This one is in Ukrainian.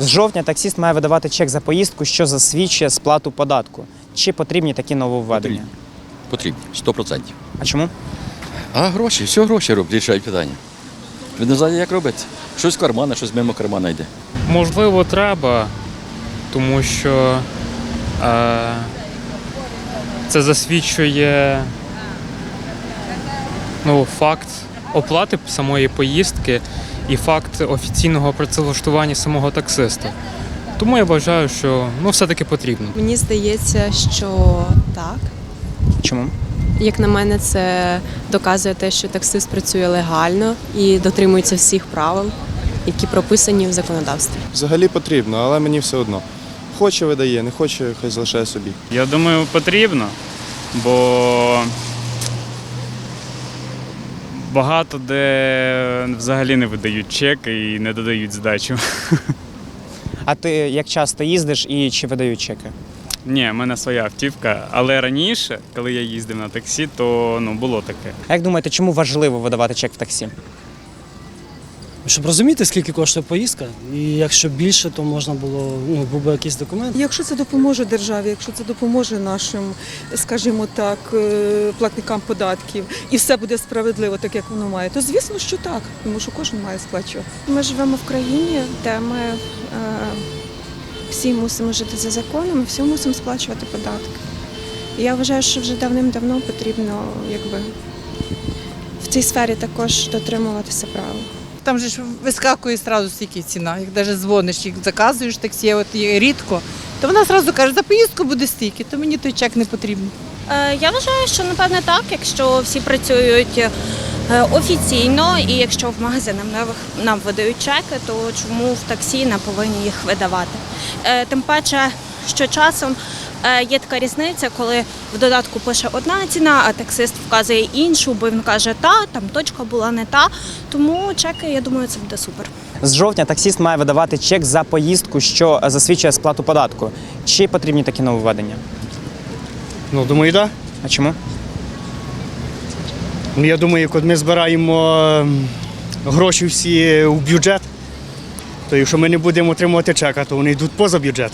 З жовтня таксіст має видавати чек за поїздку, що засвідчує сплату податку. Чи потрібні такі нововведення? Потрібні, 100%. А чому? А гроші, все гроші роблять, рішають питання. Ви не знаєте, як робити? Щось з кармана, щось мимо кармана йде. Можливо, треба, тому що е, це засвідчує ну, факт оплати самої поїздки і факт офіційного працевлаштування самого таксиста. Тому я вважаю, що ну, все-таки потрібно. Мені здається, що так. Чому? Як на мене, це доказує те, що таксист працює легально і дотримується всіх правил, які прописані в законодавстві. Взагалі потрібно, але мені все одно. Хоче видає, не хоче, хай залишає собі. Я думаю, потрібно, бо багато де взагалі не видають чеки і не додають здачу. А ти як часто їздиш і чи видають чеки? Ні, в мене своя автівка, але раніше, коли я їздив на таксі, то ну, було таке. А як думаєте, чому важливо видавати чек в таксі? Щоб розуміти, скільки коштує поїздка, і якщо більше, то можна було ну, був би якийсь документ. Якщо це допоможе державі, якщо це допоможе нашим, скажімо так, е, платникам податків, і все буде справедливо, так як воно має, то звісно, що так, тому що кожен має сплачувати. Ми живемо в країні, де ми е, всі мусимо жити за законом, всі мусимо сплачувати податки. І я вважаю, що вже давним-давно потрібно якби, в цій сфері також дотримуватися правил. Там же ж вискакує одразу стільки ціна. Як навіть дзвониш, як заказуєш таксі, от є рідко, то вона одразу каже, за поїздку буде стільки, то мені той чек не потрібен. Е, Я вважаю, що напевне так, якщо всі працюють е, офіційно, і якщо в магазинах нам видають чеки, то чому в таксі не повинні їх видавати? Е, Тим паче, що часом є така різниця, коли в додатку пише одна ціна, а таксист вказує іншу, бо він каже, та там точка була не та. Тому чеки, я думаю, це буде супер. З жовтня таксіст має видавати чек за поїздку, що засвідчує сплату податку. Чи потрібні такі нововведення? Ну, думаю, так. А чому? Ну, я думаю, коли ми збираємо гроші всі у бюджет, то якщо ми не будемо отримувати чека, то вони йдуть поза бюджет.